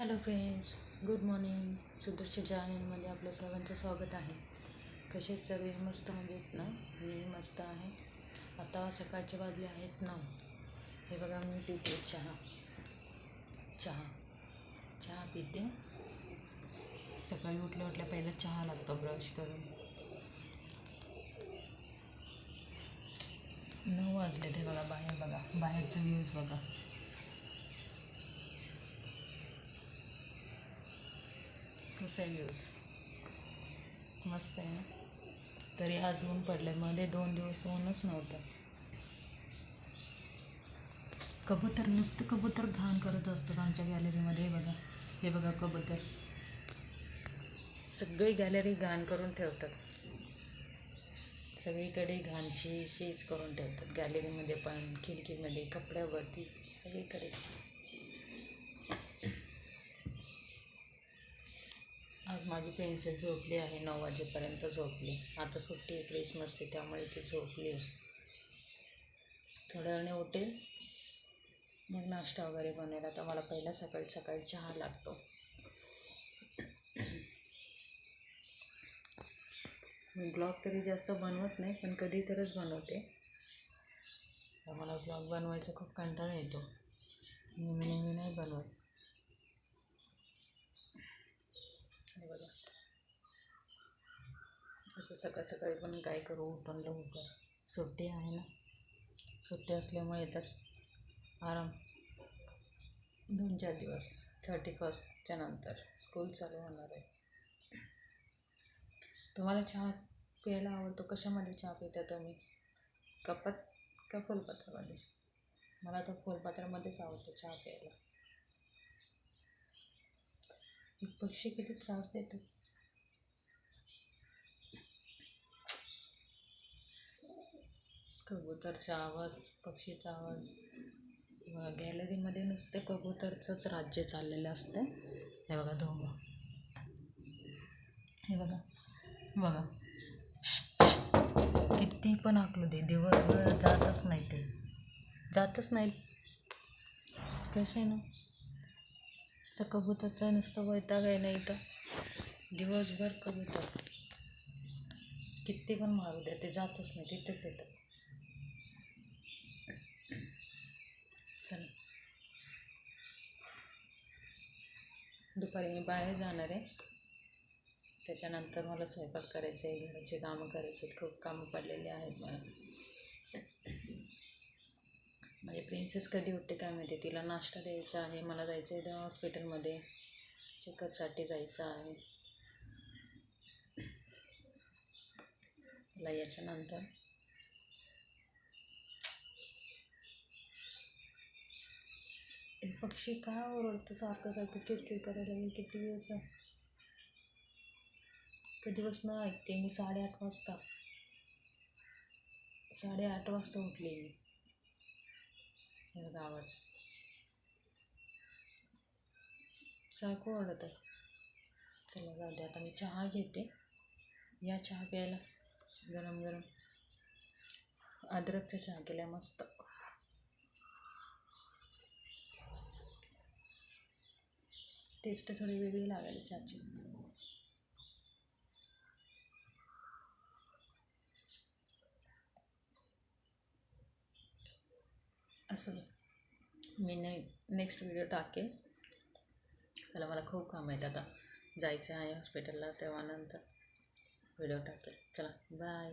Hello friends good morning. Sudarshan चॅनलमध्ये आपल्या सर्वांचं स्वागत आहे. कसे सर्व मस्त म्हणजे मजेत ना? मी मस्त आहे. आता सकाळचे वाजले आहेत नऊ. हे बघा मी पिते चहा. चहा. चहा पिते. सकाळी उठल्या उठल्या पहिला चहा लागतो ब्रश करून. नऊ वाजले ते बघा बाहेर बघा. बाहेरचं व्ह्यूज बघा. कसं आहे व्ह्यूज मस्त आहे ना? तरी आज ऊन पडलं. मध्ये दोन दिवस ऊनच नव्हतं. कबूतर नुसतं कबूतर घाण करत असतात आमच्या गॅलरीमध्ये हे बघा. हे बघा कबूतर. सगळी गॅलरी घाण करून ठेवतात. सगळीकडे घाणशी शेज करून ठेवतात गॅलरीमध्ये पण खिडकीमध्ये कपड्यावरती. सगळीकडे आज माझी पेन्सिल झोपली आहे नऊ वाजेपर्यंत झोपली. आता सुट्टी आहे क्रिसमसची त्यामुळे ती झोपली. आहे थोड्या वेळाने उठेल. मग नाश्ता वगैरे बनेल. आता मला पहिला सकाळी सकाळी चहा लागतो. मी ब्लॉग तरी जास्त बनवत नाही पण कधी तरच बनवते. मला ब्लॉग बनवायचा खूप कंटाळा येतो. नेहमी नेहमी नाही बनवत. बघा असं सकाळ सकाळी पण काय करू? उठून लवकर सुट्टी आहे ना. सुट्टी असल्यामुळे तर आराम. दोन चार दिवस. थर्टी फर्स्टच्या नंतर. स्कूल चालू होणार आहे. तुम्हाला चहा प्यायला आवडतो? कशामध्ये चहा पिता तुम्ही? कपात का फुलपात्रामध्ये? मला तर फुलपात्रामध्येच आवडतो चहा प्यायला हे पक्षी किती त्रास देतात. कबूतरचा आवाज पक्षीचा आवाज. गॅलरीमध्ये नुसतं कबूतरचंच राज्य चाललेलं असतं हे बघा धोंग हे बघा बघा. किती पण आखलो दे दिवसभर जातच नाही ते. जातच नाही. कसे ना असं कबूतरचा नुसतं वैताग आहे ना इथं. दिवसभर कबूतर किती पण मारू द्या ते जातच नाही तिथेच येतं. चल. दुपारी मी बाहेर जाणार आहे. त्याच्यानंतर मला स्वयंपाक करायचं आहे घराची कामं करायची आहेत खूप कामं पडलेली आहेत मला. माझी प्रिन्सेस कधी उठते काय माहिती? तिला नाश्ता द्यायचा आहे. मला जायचं आहे त्या हॉस्पिटलमध्ये चेकअपसाठी जायचं आहे. तिला याच्यानंतर पक्षी का ओरडतं सारखं सारखं किरकिर करायला लागेल किती वेळचं कधीपासून ऐकते मी? साडेआठ वाजता. साडेआठ वाजता उठले मी. हे बघा आवाज वाढत आहे? चला जाऊ दे आता मी चहा घेते. या चहा प्यायला. गरम गरम. अद्रकचा चहा केला मस्त. टेस्ट थोडी वेगळी लागायला चहाची. असं मी ने नेक्स्ट व्हिडिओ टाकेल. त्याला मला खूप काम आहेत आता. जायचं आहे हॉस्पिटलला तेव्हा नंतर व्हिडिओ टाकेल. चला बाय